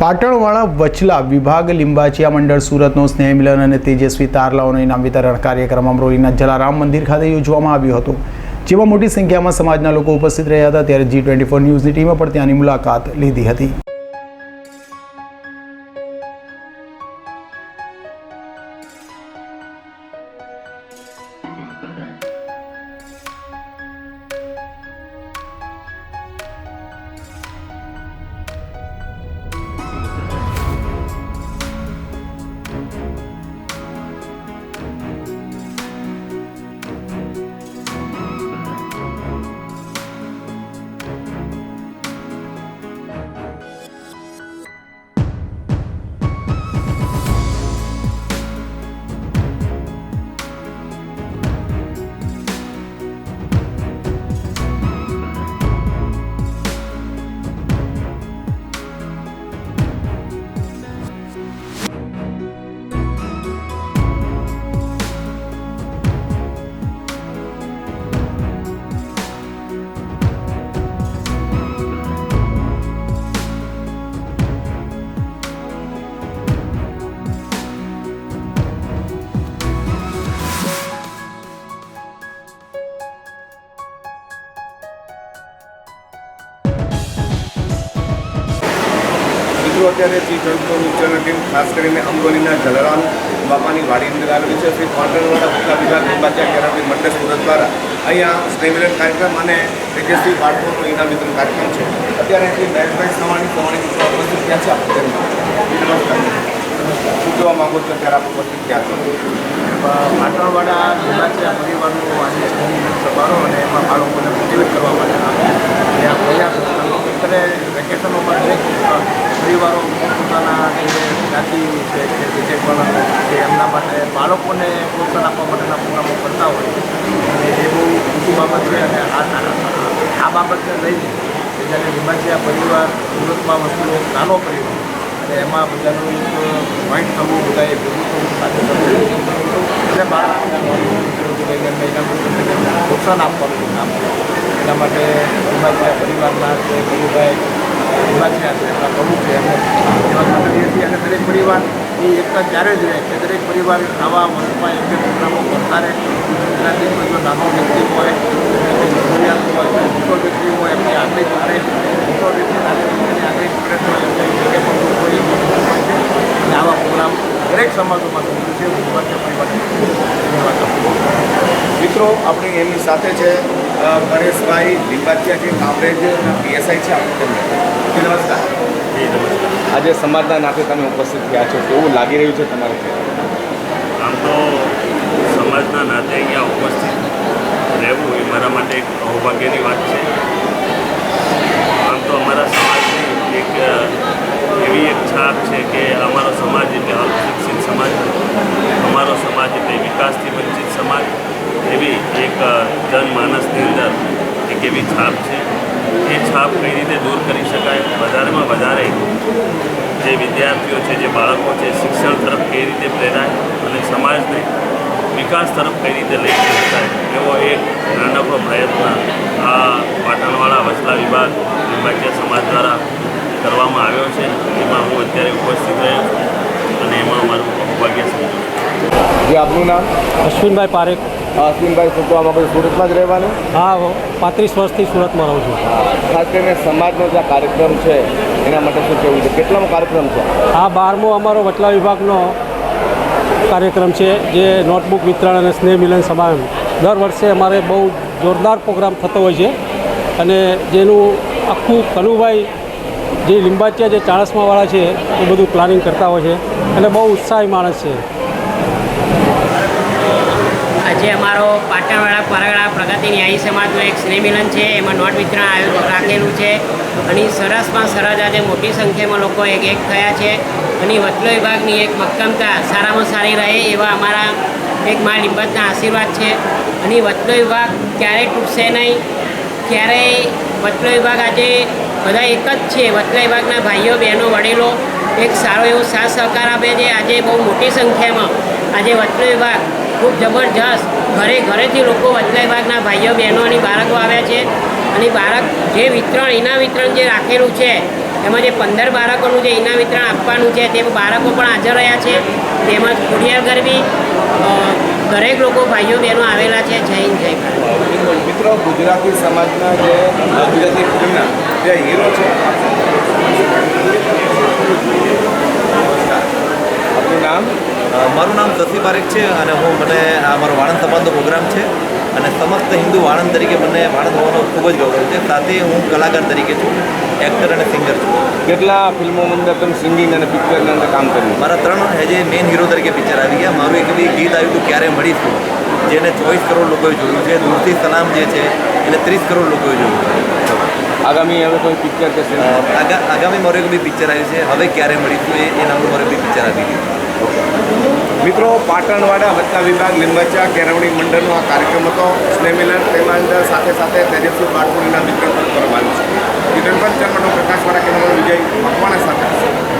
પાટણવાળા વચલા વિભાગ લિંબાચિયા મંડળ સુરતનો સ્નેહ મિલન અને તેજસ્વી તારલાઓનો ઇનામ વિતરણ કાર્યક્રમ અમરોલીના જલારામ મંદિર ખાતે યોજવામાં આવ્યો હતો, જેમાં મોટી સંખ્યામાં સમાજના લોકો ઉપસ્થિત રહ્યા હતા. ત્યારે જી ટ્વેન્ટી ફોર ન્યૂઝની ટીમે પણ ત્યાંની મુલાકાત લીધી હતી. અત્યારે જી ટ્વેન્ટી ન્યૂઝ ટીમ ખાસ કરીને અમરોલીના જલારામ બાપાની વાડી અંદર આવેલી છે. શ્રી પાટણવાડા ભૂખા વિભાગ લીંબાચા કેરાવતી મંડળ સુરત દ્વારા અહીંયા સ્નેહમિલન કાર્યક્રમ અને તેજસ્વી બાળકોનો ઇનામ વિતરણ કાર્યક્રમ છે. અત્યારે શ્રી મહેશભાઈ સવાણી સવાણી મિત્રો ઉપસ્થિત થયા છે આપણે નમસ્કાર. શું કહેવા માગો છો ત્યારે આપણે ઉપસ્થિત થયા છો? પાટણવાડા જિલ્લાચિયા પરિવારનો આજે સમારોહ અને એમાં બાળકોને મોટિવેટ કરવા માટે ત્યાં પ્રયાસ અત્યારે વેકેશનોમાં દરેક પરિવારો પોતાના જે જ્ઞાતિ છે કે પણ છે એમના માટે બાળકોને પ્રોત્સાહન આપવા માટેના પ્રોગ્રામો કરતા હોય અને એ બહુ ખુશી બાબત છે અને આ બાબતને લઈને કે જ્યારે લિંબાચિયા પરિવાર સુરતમાં વસ્તુઓ નાનો પરિવાર અને એમાં બધાનું એક પોઈન્ટ થવું, બધાએ ભેગું થવું સાથે એટલે બાળકોને પ્રોત્સાહન આપવાનું કામ એના માટે હિમાચિયા પરિવારના જે ગુરુભાઈ હિમાચિયા છે છે, એમને એવા અને દરેક પરિવાર એ એકતા ત્યારે જ રહે કે દરેક પરિવાર આવા વર્ષમાં એક પ્રોગ્રામો કરતા રહે જો નાનો વ્યક્તિ હોય જરૂરિયાત હોય હોય, એમની આગળ કરે મોટો વ્યક્તિ નાની આગળ કરે તો અને આવા પ્રોગ્રામ દરેક સમાજોમાં છે. છું. મિત્રો, આપણે એમની સાથે છે પરેશભાઈ લિંબાચિયા જે કામરેજના પીએસઆઈ છે આપણે નમસ્કાર. આજે સમાજના નાતે તમે ઉપસ્થિત થયા છો. કેવું લાગી રહ્યું છે તમારે? આમ તો સમાજના નાતે અહીંયા ઉપસ્થિત રહેવું એ મારા માટે એક સૌભાગ્યની વાત છે. આમ તો અમારા સમાજની એક એવી એક છાપ છે કે અમારો સમાજ એટલે અલ્પશિક્ષિત સમાજ અમારો સમાજ એટલે વિકાસથી વંચિત સમાજ એવી એક એક એવી છાપ છે? એ છાપ કઈ રીતે દૂર કરી શકાય? વધારેમાં વધારે જે વિદ્યાર્થીઓ છે જે બાળકો છે શિક્ષણ તરફ કઈ રીતે પ્રેરાય અને સમાજને વિકાસ તરફ કઈ રીતે લઈ જઈ શકાય? એવો એક નાનકડો પ્રયત્ન આ પાટણવાળા વચલા વિભાગ વિભાગીય સમાજ દ્વારા કરવામાં આવ્યો છે. એમાં હું અત્યારે ઉપસ્થિત રહ્યો છું અને એમાં મારું સૌભાગ્ય સમજું છું. જે આપનું નામ? અશ્વિનભાઈ પારેખ. અશ્વિનભાઈ શું કહેવા સુરતમાં જ રહેવાનું? હા પાંત્રીસ વર્ષથી સુરતમાં રહું છું. ખાસ કરીને સમાજનો જે કાર્યક્રમ છે એના માટે શું કહેવું છે? કેટલામો કાર્યક્રમ છે? આ બારમો અમારો વટલા વિભાગનો કાર્યક્રમ છે જે નોટબુક વિતરણ અને સ્નેહ મિલન સમારંભ. દર વર્ષે અમારે બહુ જોરદાર પ્રોગ્રામ થતો હોય છે અને જેનું આખું કનુભાઈ જે લીંબાચિયા જે ચાણસમાવાળા છે એ બધું પ્લાનિંગ કરતા હોય છે અને બહુ ઉત્સાહી માણસ છે. આજે અમારો પાટણવાળા પરગડા પ્રગતિ ન્યાયી સમાજનું એક સ્નેહમિલન છે. એમાં નોટ વિતરણ આયોજન રાખેલું છે. અને સરસમાં સરસ આજે મોટી સંખ્યામાં લોકો એક એક થયા છે. અને વચલો વિભાગની એક મક્કમતા સારામાં સારી રહે એવા અમારા એક મા લિંબતના આશીર્વાદ છે. અને વચલો વિભાગ ક્યારેય તૂટશે નહીં. ક્યારેય વચલો વિભાગ આજે બધા એક જ છે. વચલા વિભાગના ભાઈઓ, બહેનો, વડીલો એક સારો એવો સાથ સહકાર આપે છે. આજે બહુ મોટી સંખ્યામાં આજે વચલો વિભાગ ખૂબ જબરજસ્ત ઘરે ઘરેથી લોકો વચલા વિભાગના ભાઈઓ, બહેનો અને બાળકો આવ્યા છે. અને બાળક જે વિતરણ ઇનામ વિતરણ જે રાખેલું છે, એમાં જે પંદર બાળકોનું જે ઇનામ વિતરણ આપવાનું છે તે બાળકો પણ હાજર રહ્યા છે. તેમજ ખોડિયાર ગરબી દરેક લોકો ભાઈઓ, બહેનો આવેલા છે. જય હિન્દ, જય મિત્રો, ગુજરાતી સમાજના જે ગુજરાતી ફિલ્મના જે હીરો છે મારું નામ શશી પારેખ છે અને હું મને આ મારો વાણંદ સમાજનો પ્રોગ્રામ છે અને સમસ્ત હિન્દુ વાણંદ તરીકે મને વાણંદ હોવાનો ખૂબ જ ગૌરવ છે. સાથે હું કલાકાર તરીકે છું એક્ટર અને સિંગર છું. કેટલા ફિલ્મો અંદર તમે સિંગિંગ અને પિક્ચરની અંદર કામ કર્યું? મારા ત્રણ હેજે મેઇન હીરો તરીકે પિક્ચર આવી ગયા. મારું એક બી ગીત આવ્યું હતું ક્યારે મળીશું જેને ચોવીસ કરોડ લોકોએ જોયું છે. દૂરથી સલામ જે છે એને ત્રીસ કરોડ લોકોએ જોયું. આગામી હવે કોઈ પિક્ચર કે આગામી મારું એક બી પિક્ચર આવ્યું છે. હવે ક્યારે મળીશું એ એ નામનું મારું બી પિક્ચર આવી ગયું મિત્રો પાટણવાડા વત્તા વિભાગ લીંબાચા કેળવણી મંડળનો આ કાર્યક્રમ હતો. સ્નેહમિલન તેમાં સાથે સાથે તેજસ્વી બાળકોના વિતરણ પણ કરવાનું છે. વિતરણ પણ ચર્મનો પ્રકાશવાળા કેન્દ્રનો વિજય મકવાણા સાથે